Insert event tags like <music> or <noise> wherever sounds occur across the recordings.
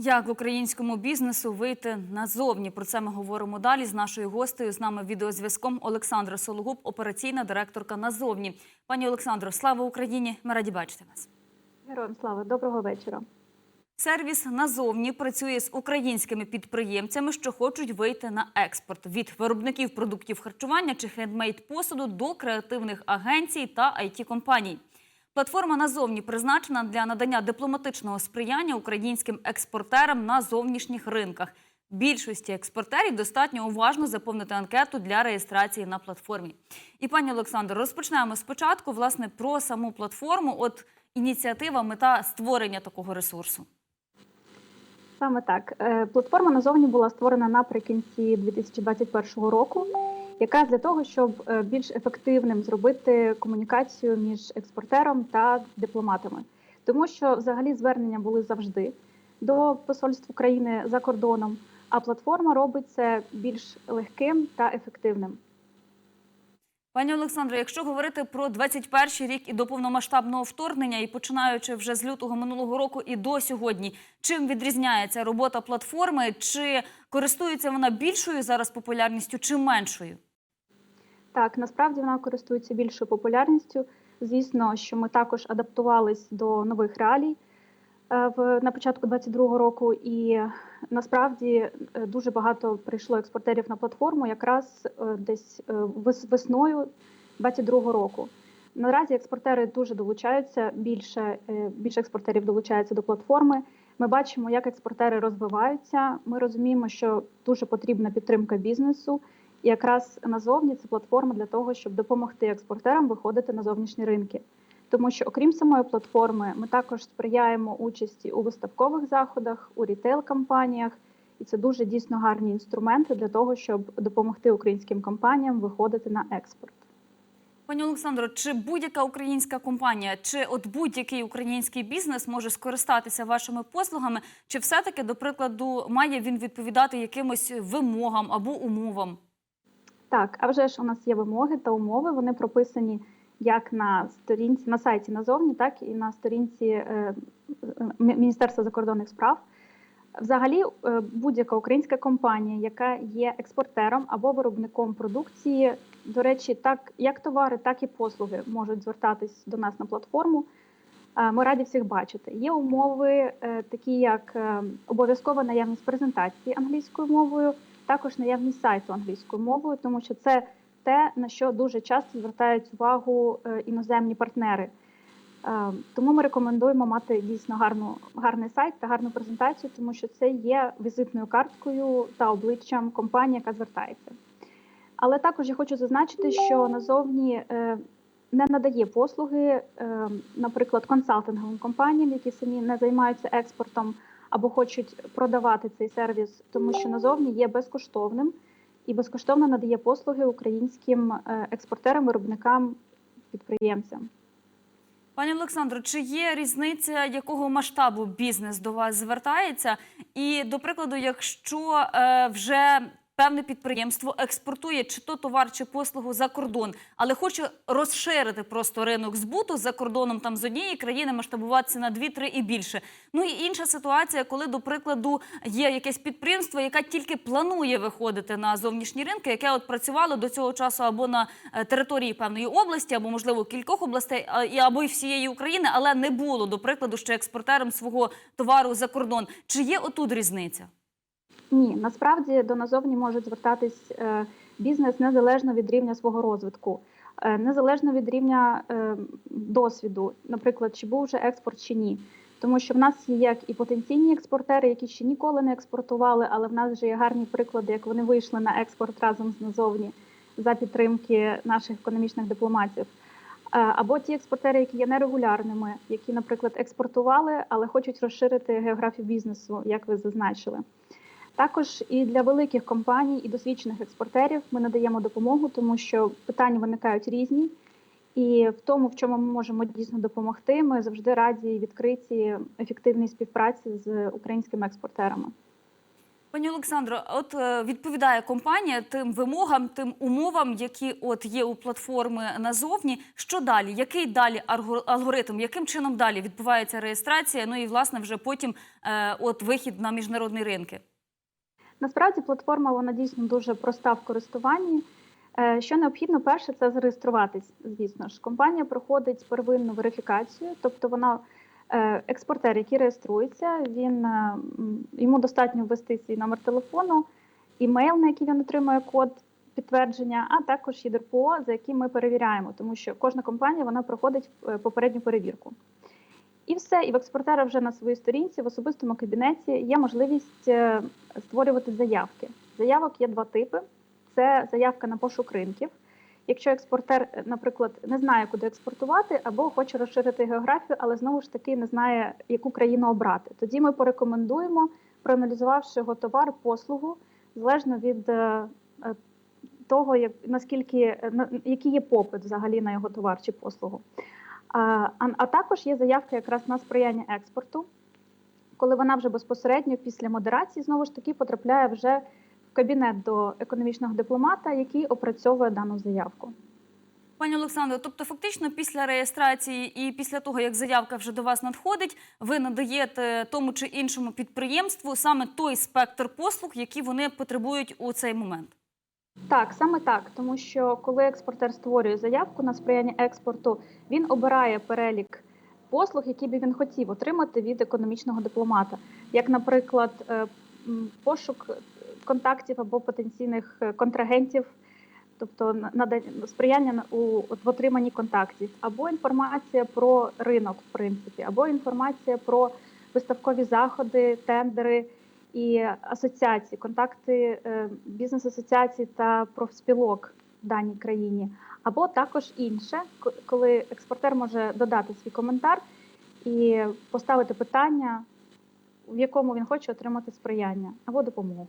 Як українському бізнесу вийти назовні? Про це ми говоримо далі з нашою гостею. З нами відеозв'язком Олександра Сологуб, операційна директорка назовні. Пані Олександро, слава Україні! Ми раді бачити вас. Героям слава, доброго вечора. Сервіс назовні працює з українськими підприємцями, що хочуть вийти на експорт від виробників продуктів харчування чи хендмейд посуду до креативних агенцій та it компаній. Платформа назовні призначена для надання дипломатичного сприяння українським експортерам на зовнішніх ринках. Більшості експортерів достатньо уважно заповнити анкету для реєстрації на платформі. І пані Олександро, розпочнемо спочатку власне про саму платформу. От ініціатива, мета створення такого ресурсу. Саме так. Е, Платформа назовні була створена наприкінці 2021 року, яка для того, щоб е, більш ефективним зробити комунікацію між експортером та дипломатами. Тому що взагалі звернення були завжди до посольств України за кордоном, а платформа робить це більш легким та ефективним. Пані Олександро, якщо говорити про 21 рік і до повномасштабного вторгнення, і починаючи вже з лютого минулого року і до сьогодні, чим відрізняється робота платформи? Чи користується вона більшою зараз популярністю, чи меншою? Так, насправді вона користується більшою популярністю. Звісно, що ми також адаптувались до нових реалій е, в на початку 2022 року, і насправді е, дуже багато прийшло експортерів на платформу якраз е, десь вес- весною 2022 року. Наразі експортери дуже долучаються. Більше більше експортерів долучаються до платформи. Ми бачимо, як експортери розвиваються. Ми розуміємо, що дуже потрібна підтримка бізнесу. Якраз назовні це платформа для того, щоб допомогти експортерам виходити на зовнішні ринки. Тому що, окрім самої платформи, ми також сприяємо участі у виставкових заходах, у рітейл-кампаніях, і це дуже дійсно гарні інструменти для того, щоб допомогти українським компаніям виходити на експорт. Пані Олександро, чи будь-яка українська компанія, чи от будь-який український бізнес може скористатися вашими послугами, чи все-таки, до прикладу, має він відповідати якимось вимогам або умовам? Так, а вже ж у нас є вимоги та умови. Вони прописані як на сторінці на сайті назовні, так і на сторінці е, Міністерства закордонних справ. Взагалі, е, будь-яка українська компанія, яка є експортером або виробником продукції, до речі, так як товари, так і послуги можуть звертатись до нас на платформу. Е, Ми раді всіх бачити. Є умови, такі як обов'язкова наявність презентації англійською мовою, також наявність сайту англійською мовою, тому що це те, на що дуже часто звертають увагу е, іноземні партнери. Е, Тому ми рекомендуємо мати дійсно гарну, гарний сайт та гарну презентацію, тому що це є візитною карткою та обличчям компанії, яка звертається. Але також я хочу зазначити, що назовні е, не надає послуги, наприклад, консалтинговим компаніям, які самі не займаються експортом або хочуть продавати цей сервіс, тому що назовні є безкоштовним і безкоштовно надає послуги українським е, експортерам, виробникам, підприємцям. Пані Олександро, чи є різниця, якого масштабу бізнес до вас звертається? І, до прикладу, якщо е, вже певне підприємство експортує чи то товар, чи послугу за кордон, але хоче розширити просто ринок збуту за кордоном там з однієї країни масштабуватися на 2-3 і більше. Ну і інша ситуація, коли, до прикладу, є якесь підприємство, яке тільки планує виходити на зовнішні ринки, яке от працювало до цього часу або на е, території певної області, або можливо кількох областей, або й всієї України, але не було, до прикладу, ще експортером свого товару за кордон. Чи є отут різниця? Ні, насправді до назовні може звертатись е, бізнес незалежно від рівня свого розвитку, е, незалежно від рівня е, досвіду, наприклад, чи був вже експорт чи ні. Тому що в нас є як і потенційні експортери, які ще ніколи не експортували, але в нас вже є гарні приклади, як вони вийшли на експорт разом з назовні за підтримки наших економічних дипломатів. Або ті експортери, які є нерегулярними, які, наприклад, експортували, але хочуть розширити географію бізнесу, як ви зазначили. Також і для великих компаній і досвідчених експортерів ми надаємо допомогу, тому що питання виникають різні. І в тому, в чому ми можемо дійсно допомогти, ми завжди раді відкриті ефективній співпраці з українськими експортерами. Пані Олександро, от е, відповідає компанія тим вимогам, тим умовам, які от є у платформи назовні. Що далі? Який далі алгоритм? Яким чином далі відбувається реєстрація? Ну і власне вже потім е, от вихід на міжнародні ринки. Насправді платформа вона дійсно дуже проста в користуванні. Е, Що необхідно, перше, це зареєструватись. Звісно ж, компанія проходить первинну верифікацію, тобто вона е, експортер, який реєструється, він е, йому достатньо ввести свій номер телефону, імейл, на який він отримує код підтвердження, а також ЄДРПО, за яким ми перевіряємо, тому що кожна компанія вона проходить попередню перевірку. І все, і в експортера вже на своїй сторінці в особистому кабінеті є можливість е, створювати заявки. Заявок є два типи: це заявка на пошук ринків. Якщо експортер, е, наприклад, не знає, куди експортувати, або хоче розширити географію, але знову ж таки не знає, яку країну обрати. Тоді ми порекомендуємо, проаналізувавши його товар, послугу, залежно від того, як наскільки е, на- який є попит взагалі на його товар чи послугу. А, а також є заявка якраз на сприяння експорту, коли вона вже безпосередньо після модерації знову ж таки потрапляє вже в кабінет до економічного дипломата, який опрацьовує дану заявку. Пані Олександро, тобто фактично після реєстрації і після того, як заявка вже до вас надходить, ви надаєте тому чи іншому підприємству саме той спектр послуг, які вони потребують у цей момент. Так, саме так, тому що коли експортер створює заявку на сприяння експорту, він обирає перелік послуг, які би він хотів отримати від економічного дипломата, як, наприклад, е, пошук контактів або потенційних е, контрагентів, тобто сприяння у в отриманні контактів, або інформація про ринок, в принципі, або інформація про виставкові заходи, тендери і асоціації, контакти е, бізнес-асоціацій та профспілок в даній країні, або також інше, коли експортер може додати свій коментар і поставити питання, в якому він хоче отримати сприяння або допомогу.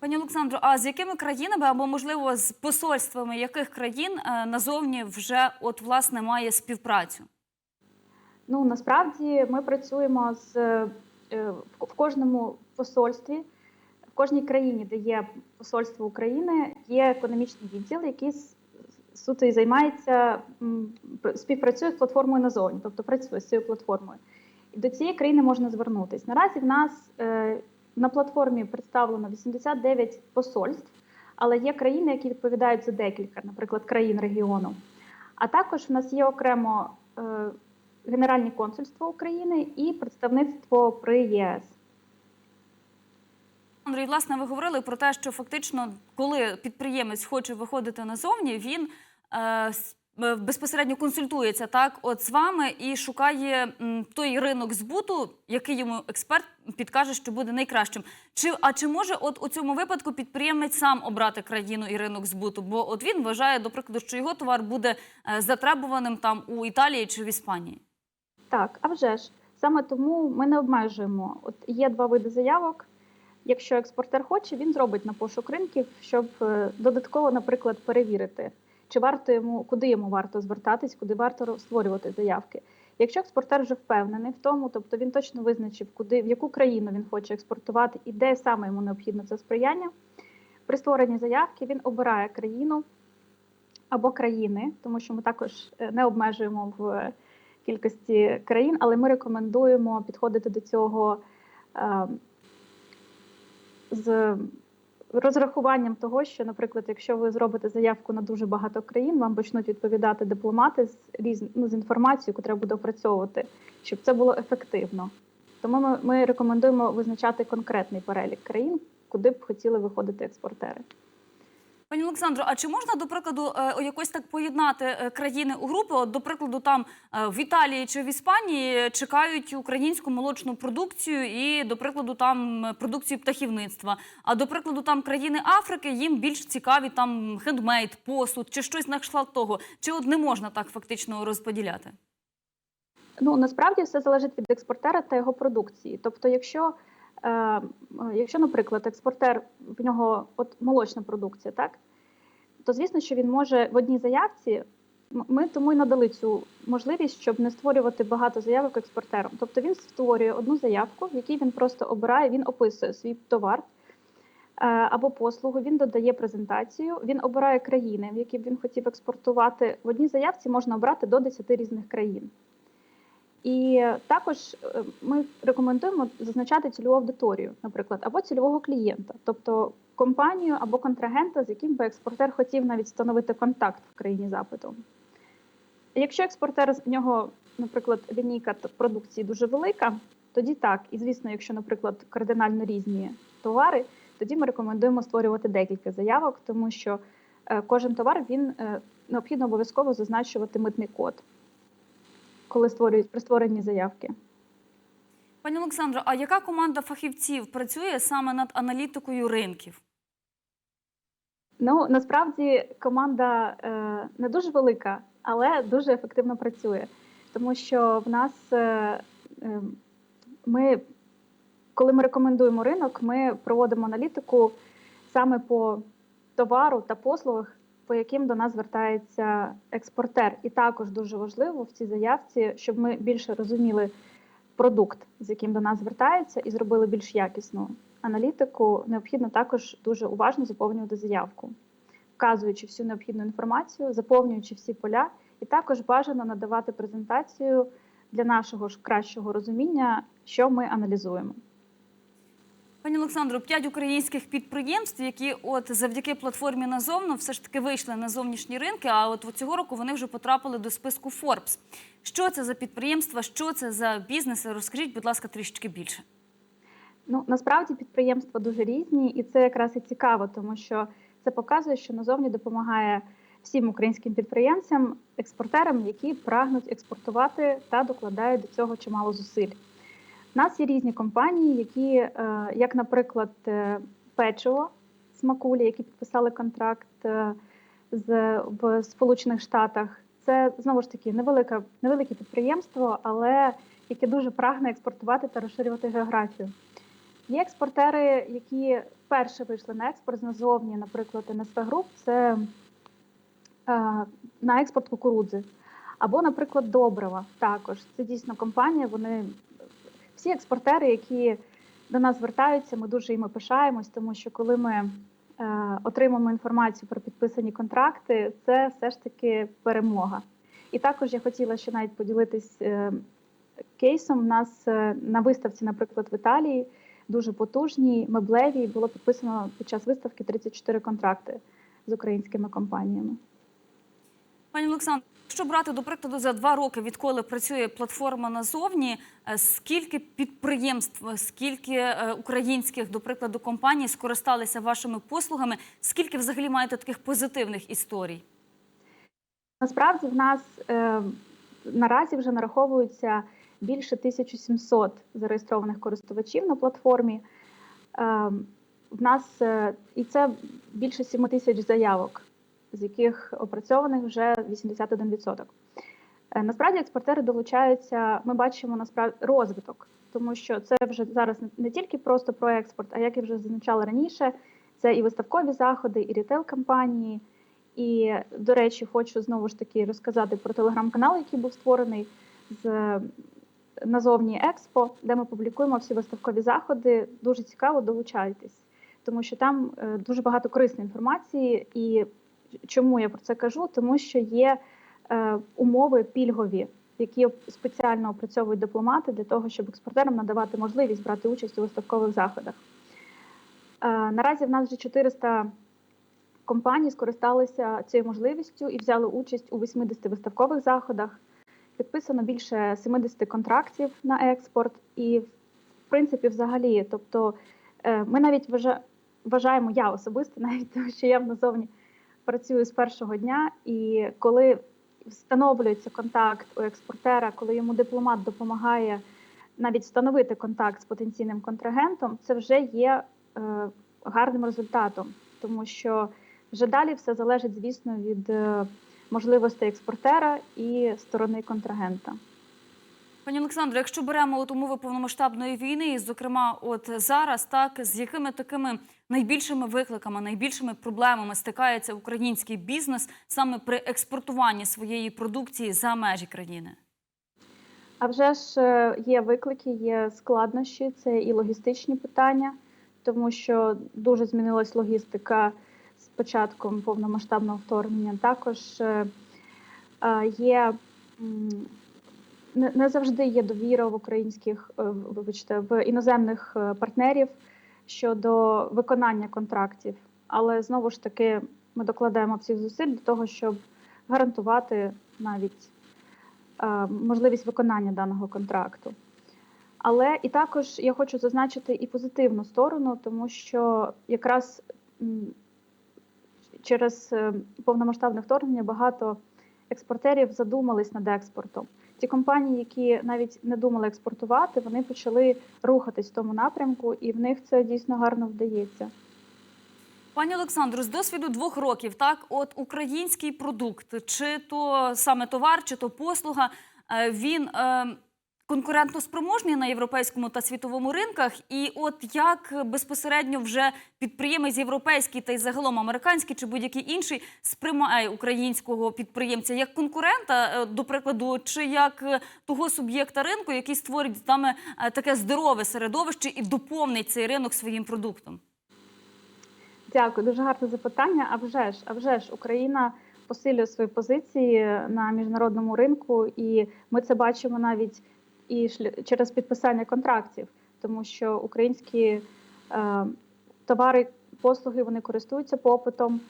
Пані Олександро, а з якими країнами або можливо з посольствами яких країн е, назовні вже от власне має співпрацю? Ну насправді ми працюємо з в в кожному посольстві, в кожній країні, де є посольство України, є економічний відділ, який суто і займається співпрацює з платформою назовні, тобто працює з цією платформою. І до цієї країни можна звернутися. Наразі в нас е, на платформі представлено 89 посольств, але є країни, які відповідають за декілька, наприклад, країн регіону. А також в нас є окремо е, Генеральне консульство України і представництво при ЄС. Андрій, власне, ви говорили про те, що фактично, коли підприємець хоче виходити назовні, він е, е, безпосередньо консультується так, от з вами і шукає м, той ринок збуту, який йому експерт підкаже, що буде найкращим. Чи а чи може, от у цьому випадку підприємець сам обрати країну і ринок збуту? Бо от він вважає, до прикладу, що його товар буде е, затребуваним там у Італії чи в Іспанії. Так, а вже ж саме тому ми не обмежуємо. От є два види заявок. Якщо експортер хоче, він зробить на пошук ринків, щоб е, додатково, наприклад, перевірити, чи варто йому, куди йому варто звертатись, куди варто створювати заявки. Якщо експортер вже впевнений в тому, тобто він точно визначив, куди в яку країну він хоче експортувати і де саме йому необхідно це сприяння. При створенні заявки він обирає країну або країни, тому що ми також е, не обмежуємо в кількості країн, але ми рекомендуємо підходити до цього е, з розрахуванням того, що, наприклад, якщо ви зробите заявку на дуже багато країн, вам почнуть відповідати дипломати з різ... ну, з інформацією, яку треба буде опрацьовувати, щоб це було ефективно. Тому ми, ми рекомендуємо визначати конкретний перелік країн, куди б хотіли виходити експортери. Пані Олександро, а чи можна, до прикладу, е, якось так поєднати е, країни у групи? От, до прикладу, там е, в Італії чи в Іспанії чекають українську молочну продукцію і, до прикладу, там продукцію птахівництва. А до прикладу, там країни Африки їм більш цікаві там хендмейд, посуд чи щось на кшталт того. Чи от не можна так фактично розподіляти? Ну насправді все залежить від експортера та його продукції. Тобто, якщо, якщо, наприклад, експортер в нього от молочна продукція, так то звісно, що він може в одній заявці Ми тому й надали цю можливість, щоб не створювати багато заявок експортерам. Тобто він створює одну заявку, в якій він просто обирає, він описує свій товар е, або послугу, він додає презентацію, він обирає країни, в які б він хотів експортувати. В одній заявці можна обрати до 10 різних країн. І також е, ми рекомендуємо зазначати цільову аудиторію, наприклад, або цільового клієнта, тобто компанію або контрагента, з яким би експортер хотів навіть встановити контакт в країні запиту. Якщо експортер в нього, наприклад, лінійка продукції дуже велика, тоді так. І звісно, якщо, наприклад, кардинально різні товари, тоді ми рекомендуємо створювати декілька заявок, тому що е, кожен товар він е, необхідно обов'язково зазначувати митний код, коли створюють при створенні заявки. Пані Олександро, а яка команда фахівців працює саме над аналітикою ринків? Ну насправді команда е, не дуже велика, але дуже ефективно працює, тому що в нас е, е, ми, коли ми рекомендуємо ринок, ми проводимо аналітику саме по товару та послугах, по яким до нас звертається експортер. І також дуже важливо в цій заявці, щоб ми більше розуміли продукт, з яким до нас звертаються, і зробили більш якісну аналітику, необхідно також дуже уважно заповнювати заявку, вказуючи всю необхідну інформацію, заповнюючи всі поля, і також бажано надавати презентацію для нашого ж кращого розуміння, що ми аналізуємо. Пані Олександро, п'ять українських підприємств, які от завдяки платформі назовно все ж таки вийшли на зовнішні ринки. А от цього року вони вже потрапили до списку Forbes. Що це за підприємства? Що це за бізнеси? Розкажіть, будь ласка, трішечки більше. Ну насправді підприємства дуже різні, і це якраз і цікаво, тому що це показує, що назовні допомагає всім українським підприємцям, експортерам, які прагнуть експортувати та докладають до цього чимало зусиль. У нас є різні компанії, які, е, як, наприклад, печиво Смакулі, які підписали контракт е, з в Сполучених Штатах. Це знову ж таки невелика, невелике підприємство, але яке дуже прагне експортувати та розширювати географію. Є експортери, які вперше вийшли на експорт назовні, наприклад, НСВ Груп, це е, на експорт кукурудзи. Або, наприклад, Добрива також. Це дійсно компанія. Вони всі експортери, які до нас звертаються, ми дуже іми пишаємось, тому що коли ми е, отримаємо інформацію про підписані контракти, це все ж таки перемога. І також я хотіла ще навіть поділитись е, кейсом. У нас е, на виставці, наприклад, в Італії дуже потужній, меблевій було підписано під час виставки 34 контракти з українськими компаніями. Пані Олександро, якщо брати до прикладу за два роки, відколи працює платформа назовні, е, скільки підприємств, скільки е, українських, до прикладу, компаній скористалися вашими послугами? Скільки взагалі маєте таких позитивних історій? Насправді в нас е, наразі вже нараховується більше 1700 зареєстрованих користувачів на платформі. Е, в нас е, і це більше 7 тисяч заявок, з яких опрацьованих вже 81%. Е, насправді експортери долучаються. Ми бачимо насправді розвиток, тому що це вже зараз не- тільки просто про експорт, а як я вже зазначала раніше, це і виставкові заходи, і рітейл-кампанії. І, до речі, хочу знову ж таки розказати про телеграм-канал, який був створений з назовні Експо, де ми публікуємо всі виставкові заходи. Дуже цікаво, долучайтесь, тому що там е, дуже багато корисної інформації. І чому я про це кажу? Тому що є е, умови пільгові, які спеціально опрацьовують дипломати для того, щоб експортерам надавати можливість брати участь у виставкових заходах. Е, наразі в нас вже 400 компанії скористалися цією можливістю і взяли участь у 80 виставкових заходах. Підписано більше 70 контрактів на експорт, і в принципі, взагалі, тобто е, ми навіть вважаємо, я особисто, <laughs> навіть тому що я в назовні працюю з першого дня, і коли встановлюється контакт у експортера, коли йому дипломат допомагає навіть встановити контакт з потенційним контрагентом, це вже є е, гарним результатом, тому що вже далі все залежить, звісно, від е, можливостей експортера і сторони контрагента. Пані Олександро, якщо беремо от умови повномасштабної війни, і, зокрема, от зараз, так з якими такими найбільшими викликами, найбільшими проблемами стикається український бізнес саме при експортуванні своєї продукції за межі країни? А вже ж е, є виклики, є складнощі, це і логістичні питання, тому що дуже змінилась логістика з початком повномасштабного вторгнення. Також е, е, є не, завжди є довіра в українських, вибачте, в іноземних партнерів щодо виконання контрактів. Але знову ж таки ми докладаємо всіх зусиль для того, щоб гарантувати навіть е, можливість виконання даного контракту. Але і також я хочу зазначити і позитивну сторону, тому що якраз через е, повномасштабне вторгнення багато експортерів задумались над експортом. Ті компанії, які навіть не думали експортувати, вони почали рухатись в тому напрямку, і в них це дійсно гарно вдається. Пані Олександру, з досвіду двох років, так, от український продукт, чи то саме товар, чи то послуга, е, він е, конкурентоспроможний на європейському та світовому ринках. І от як безпосередньо вже підприємець європейський та й загалом американський чи будь-який інший сприймає українського підприємця як конкурента, е, до прикладу, чи як е, того суб'єкта ринку, який створить саме е, таке здорове середовище і доповнить цей ринок своїм продуктом. Дякую, дуже гарне запитання. А вже ж, а вже ж Україна посилює свої позиції на міжнародному ринку, і ми це бачимо навіть і через підписання контрактів, тому що українські е, товари, послуги вони користуються попитом.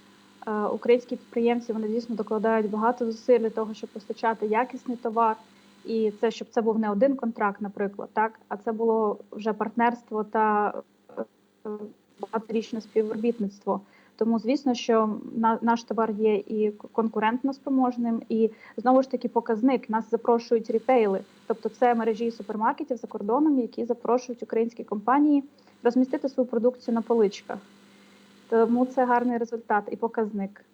Е, українські підприємці вони дійсно докладають багато зусиль для того, щоб постачати якісний товар. І це щоб це був не один контракт, наприклад, так а це було вже партнерство та е, е, багаторічне співробітництво. Тому, звісно, що на, наш товар є і конкурентно спроможним, і знову ж таки показник. Нас запрошують рітейли, тобто це мережі супермаркетів за кордоном, які запрошують українські компанії розмістити свою продукцію на поличках. Тому це гарний результат і показник.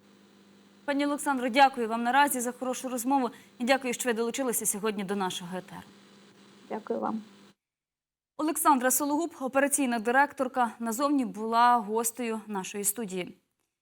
Пані Олександро, дякую вам наразі за хорошу розмову і дякую, що ви долучилися сьогодні до нашого етеру. Дякую вам. Олександра Сологуб, операційна директорка, назовні була гостею нашої студії.